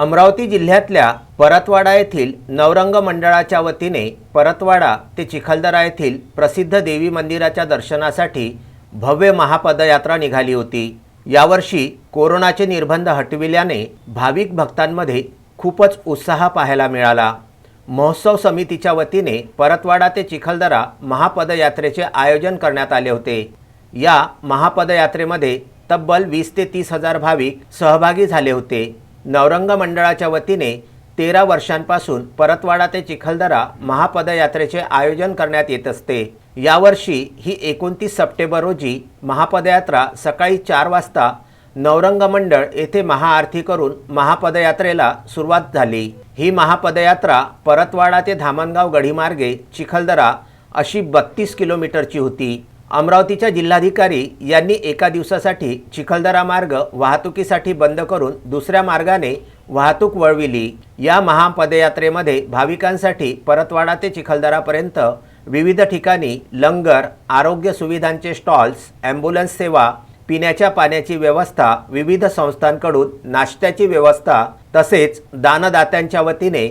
अमरावती जिल्ह्यातल्या परतवाडा येथील नवरंग मंडळाच्या वतीने परतवाडा ते चिखलदरा येथील प्रसिद्ध देवी मंदिराच्या दर्शनासाठी भव्य महापदयात्रा निघाली होती. यावर्षी कोरोनाचे निर्बंध हटविल्याने भाविक भक्तांमध्ये खूपच उत्साह पाहायला मिळाला. महोत्सव समितीच्या वतीने परतवाडा ते चिखलदरा महापदयात्रेचे आयोजन करण्यात आले होते. या महापदयात्रेमध्ये तब्बल वीस ते तीस हजार भाविक सहभागी झाले होते. नवरंग मंडळाच्या वतीने तेरा वर्षांपासून परतवाडा ते चिखलदरा महापदयात्रेचे आयोजन करण्यात येत असते. यावर्षी ही एकोणतीस सप्टेंबर रोजी महापदयात्रा सकाळी चार वाजता नवरंग मंडळ येथे महाआरती करून महापदयात्रेला सुरुवात झाली. ही महापदयात्रा परतवाडा ते धामणगाव गढीमार्गे चिखलदरा अशी बत्तीस किलोमीटरची होती. अमरावतीच्या जिल्हाधिकारी यांनी एका दिवसासाठी चिखलदरा मार्ग वाहतुकीसाठी बंद करून दुसऱ्या मार्गाने वाहतूक वळविली. या महापदयात्रेमध्ये भाविकांसाठी परतवाडा ते चिखलदरापर्यंत विविध ठिकाणी लंगर आरोग्य सुविधांचे स्टॉल्स ॲम्ब्युलन्स सेवा पिण्याच्या पाण्याची व्यवस्था विविध संस्थांकडून नाश्त्याची व्यवस्था तसेच दानदात्यांच्या वतीने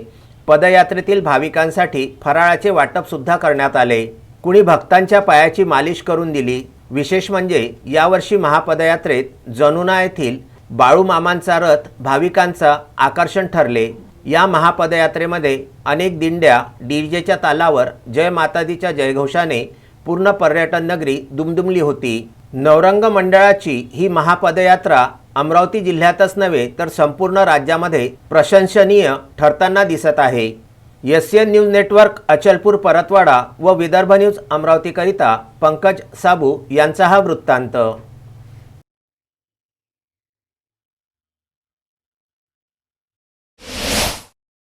पदयात्रेतील भाविकांसाठी फराळाचे वाटपसुद्धा करण्यात आले. कुणी भक्तांच्या पायाची मालिश करून दिली विशेष म्हणजे यावर्षी महापदयात्रेत जनुना येथील बाळूमामांचा रथ भाविकांचा आकर्षण ठरले. या महापदयात्रेमध्ये अनेक दिंड्या डीजेच्या तालावर जय मातादीच्या जयघोषाने पूर्ण पर्यटन नगरी दुमदुमली होती. नवरंग मंडळाची ही महापदयात्रा अमरावती जिल्ह्यातच नव्हे तर संपूर्ण राज्यामध्ये प्रशंसनीय ठरताना दिसत आहे. S N news network Achalpur Paratwada व विदर्भ न्यूज अमरावतीकरिता पंकज साबू यांचा हा वृत्तांत.